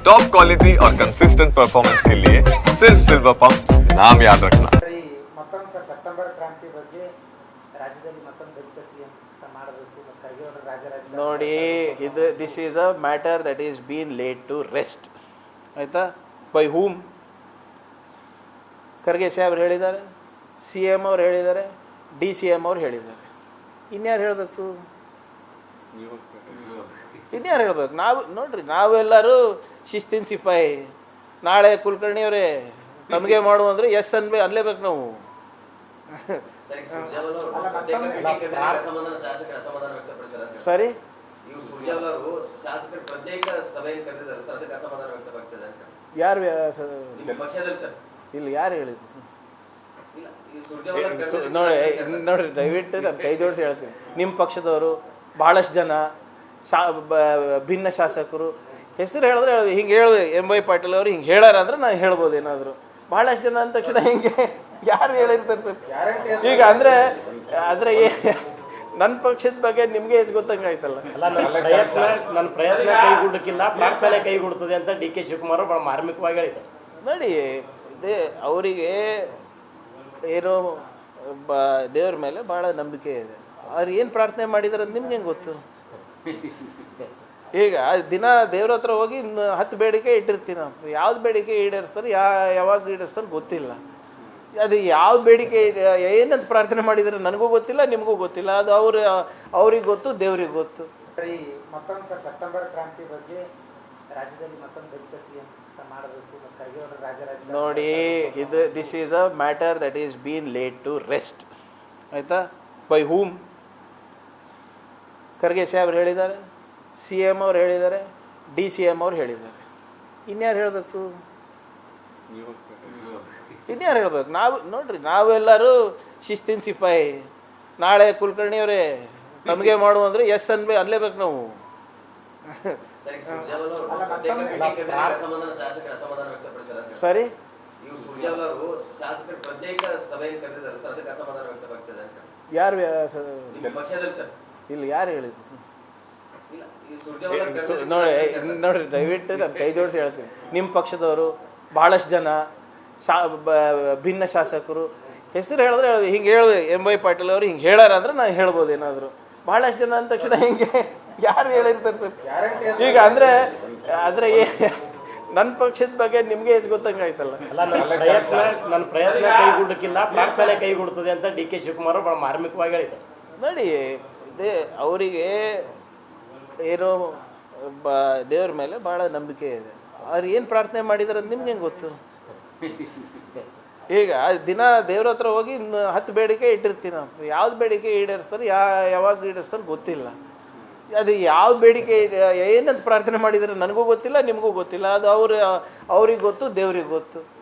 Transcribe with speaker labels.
Speaker 1: Top quality और consistent performance के लिए सिर्फ सिल्वर पंप नाम याद रखना
Speaker 2: ಸರಿ ಮತ್ತೊಂದು ಸರ್ ಸೆಪ್ಟೆಂಬರ್ ಕ್ರಾಂತಿ ಬಗ್ಗೆ ರಾಜ್ಯದಲ್ಲಿ ಮತ್ತೊಂದು ದಲಿತ ಸಿ ಎಂ ಮಾಡಬೇಕು ಮತ್ತು ಖರ್ಗೆ ಅವರು ರಾಜ್ಯ ರಾಜಕಾರಣ
Speaker 3: ನೋಡಿ ಇದು this is a matter that is been laid to rest ಆಯಿತಾ ಬೈ ಹೂಮ್ ಖರ್ಗೆ ಸಾಹೇಬ್ರು ಹೇಳಿದ್ದಾರೆ ಸಿ ಎಮ್ ಅವ್ರು ಹೇಳಿದ್ದಾರೆ ಡಿ ಸಿ ಎಮ್ ಅವ್ರು ಹೇಳಿದ್ದಾರೆ ಇನ್ಯಾರು ಹೇಳಬೇಕು ಇನ್ಯಾರು ಹೇಳ್ಬೇಕು ನಾವು ನೋಡ್ರಿ ನಾವೆಲ್ಲರೂ ಶಿಸ್ತಿನ ಸಿಪಾಯಿ. ನಾಳೆ ಕುಲಕರ್ಣಿ ಅವರೇ ತಮಗೆ ಮಾಡು ಅಂದರೆ ಎಸ್ ಅನ್ಬೇ ಅನ್ಲೇಬೇಕು ನಾವು.
Speaker 4: ಸರಿ,
Speaker 3: ಯಾರು ಇಲ್ಲಿ ಯಾರು ಹೇಳಿದ್ರು ನೋಡಿ ನೋಡ್ರಿ ದಯವಿಟ್ಟು ನಾನು ಕೈ ಜೋಡಿಸಿ ಹೇಳ್ತೀನಿ. ನಿಮ್ಮ ಪಕ್ಷದವರು ಭಾಳಷ್ಟು ಜನ ಶಾ ಭಿನ್ನ ಶಾಸಕರು. ಹೆಸರು ಹೇಳಿದ್ರೆ ಹಿಂಗೆ ಹೇಳು ಎಂ ವೈ ಪಾಟೀಲ್ ಅವರು ಹಿಂಗೆ ಹೇಳಾರ ಅಂದ್ರೆ ನಾನು ಹೇಳ್ಬೋದು ಏನಾದರೂ. ಭಾಳಷ್ಟು ಜನ ಅಂದ ತಕ್ಷಣ ಹಿಂಗೆ ಯಾರು ಹೇಳಿರ್ತಾರೆ ಸರ್? ಈಗ ಅಂದರೆ ಅಂದರೆ ನನ್ನ ಪಕ್ಷದ ಬಗ್ಗೆ ನಿಮಗೆ ಹೆಚ್ಚು ಗೊತ್ತಂಗೆ ಆಯ್ತಲ್ಲ.
Speaker 5: ಪ್ರಯತ್ನ ನನ್ನ ಪ್ರಯತ್ನ ಕೈಗೂಡಕ್ಕಿಲ್ಲ ಪ್ರಾರ್ಥನೆ ಕೈಗೂಡ್ತದೆ ಅಂತ ಡಿ ಕೆ ಶಿವಕುಮಾರ್ ಭಾಳ ಮಾರ್ಮಿಕವಾಗಿ ಹೇಳಿದ್ದಾರೆ.
Speaker 3: ನೋಡಿ ಇದೇ ಅವರಿಗೆ ಏನೋ ಬ ದೇವ್ರ ಮೇಲೆ ಭಾಳ ನಂಬಿಕೆ ಇದೆ. ಅವ್ರು ಏನು ಪ್ರಾರ್ಥನೆ ಮಾಡಿದಾರೆ ಅಂತ ನಿಮ್ಗೆ ಹೆಂಗೆ ಗೊತ್ತು? ಈಗ ದಿನ ದೇವ್ರ ಹತ್ರ ಹೋಗಿ ಇನ್ನು ಹತ್ತು ಬೇಡಿಕೆ ಇಟ್ಟಿರ್ತೀನಿ ನಾವು ಯಾವ್ದು ಬೇಡಿಕೆ ಈಡೇರಿಸ್ತಾರೆ ಯಾ ಯಾವಾಗ ಈಡೇರಿಸ್ತಾರೆ ಗೊತ್ತಿಲ್ಲ. ಅದು ಯಾವ ಬೇಡಿಕೆ ಏನಂತ ಪ್ರಾರ್ಥನೆ ಮಾಡಿದರೆ ನನಗೂ ಗೊತ್ತಿಲ್ಲ ನಿಮಗೂ ಗೊತ್ತಿಲ್ಲ. ಅದು ಅವ್ರ ಅವ್ರಿಗೆ ಗೊತ್ತು ದೇವ್ರಿಗೆ ಗೊತ್ತು.
Speaker 2: ಸರಿ ಮತ್ತೊಂದು ಸರ್ ಸೆಪ್ಟೆಂಬರ್ ಕ್ರಾಂತಿ ಬಗ್ಗೆ ರಾಜ್ಯದಲ್ಲಿ ಮತ್ತೊಂದು ದಲಿತ ಮಾಡಬೇಕು
Speaker 3: ನೋಡಿ ಇದು this is a matter that is been laid to rest ಆಯಿತಾ? ಬೈ ಹೂಮ್ ಖರ್ಗೆ ಸಾಹೇಬ್ರು ಹೇಳಿದ್ದಾರೆ. ಸಿ ಎಂ ಅವ್ರು ಹೇಳಿದ್ದಾರೆ. ಡಿ ಸಿ ಎಂ ಅವ್ರು ಹೇಳಿದ್ದಾರೆ. ಇನ್ಯಾರು ಹೇಳಬೇಕು? ಇನ್ಯಾರು ಹೇಳ್ಬೇಕು? ನಾವು, ನೋಡ್ರಿ, ನಾವೆಲ್ಲರೂ ಶಿಸ್ತಿನ ಸಿಪಾಯಿ. ನಾಳೆ ಕುಲಕರ್ಣಿ ಅವರೇ ನಮಗೆ ಮಾಡು ಅಂದರೆ ಎಸ್ ಅನ್ಬೇ, ಅನ್ಲೇಬೇಕು ನಾವು.
Speaker 4: ಸರಿ.
Speaker 3: ಯಾರು ಇಲ್ಲಿ ಯಾರು ಹೇಳಿದ್ರು ಸೊ- ನೋಡಿ ನೋಡ್ರಿ ದಯವಿಟ್ಟು ನಾನು ಕೈ ಜೋಡಿಸಿ ಹೇಳ್ತೀನಿ. ನಿಮ್ಮ ಪಕ್ಷದವರು ಭಾಳಷ್ಟು ಜನ ಶಾ ಬ- ಭಿನ್ನ ಶಾಸಕರು. ಹೆಸರು ಹೇಳಿದ್ರೆ ಹಿಂಗೆ ಹೇಳಿ ಎಂ ವೈ ಪಾಟೀಲ್ ಅವರು ಹಿಂಗೆ ಹೇಳಾರ ಅಂದ್ರೆ ನಾನು ಹೇಳ್ಬೋದು ಏನಾದರೂ. ಭಾಳಷ್ಟು ಜನ ಅಂದ ತಕ್ಷಣ ಹಿಂಗೆ ಯಾರು ಹೇಳಿರ್ತಾರೆ ಸರ್? ಈಗ ಅಂದರೆ ಏ ನನ್ನ ಪಕ್ಷದ ಬಗ್ಗೆ ನಿಮಗೆ ಹೆಚ್ಚು ಗೊತ್ತಂಗೆ ಆಯ್ತಲ್ಲ.
Speaker 5: ಅಲ್ಲ ನನ್ನ ಪ್ರಯತ್ನ ನನ್ನ ಪ್ರಯತ್ನ ಕೈಗೂಡಕ್ಕಿಲ್ಲ ಪ್ರಾರ್ಥನೆ ಕೈಗೂಡುತ್ತದೆ ಅಂತ ಡಿ ಕೆ ಶಿವಕುಮಾರ್ ಬಹಳ ಮಾರ್ಮಿಕವಾಗಿ ಹೇಳಿದ್ದಾರೆ.
Speaker 3: ನೋಡಿ ಇದೇ. ಅವರಿಗೆ ಏನೋ ಬ, ದೇವ್ರ ಮೇಲೆ ಭಾಳ ನಂಬಿಕೆ ಇದೆ. ಅವ್ರು ಏನು ಪ್ರಾರ್ಥನೆ ಮಾಡಿದಾರೆ ಅಂತ ನಿಮ್ಗೆ ಹೆಂಗೆ ಗೊತ್ತು? ಈಗ ದಿನ ದೇವ್ರ ಹತ್ರ ಹೋಗಿ ಇನ್ನು ಹತ್ತು ಬೇಡಿಕೆ ಇಟ್ಟಿರ್ತೀವಿ ನಾವು. ಯಾವ್ದು ಬೇಡಿಕೆ ಈಡೇರಿಸ್ತಾರೆ, ಯಾ, ಯಾವಾಗ ಈಡೇರಿಸ್ತಾರೆ ಗೊತ್ತಿಲ್ಲ. ಅದು ಯಾವ ಬೇಡಿಕೆ ಏನಂತ ಪ್ರಾರ್ಥನೆ ಮಾಡಿದರೆ ನನಗೂ ಗೊತ್ತಿಲ್ಲ, ನಿಮಗೂ ಗೊತ್ತಿಲ್ಲ. ಅದು ಅವ್ರ, ಅವ್ರಿಗೆ ಗೊತ್ತು, ದೇವ್ರಿಗೆ ಗೊತ್ತು.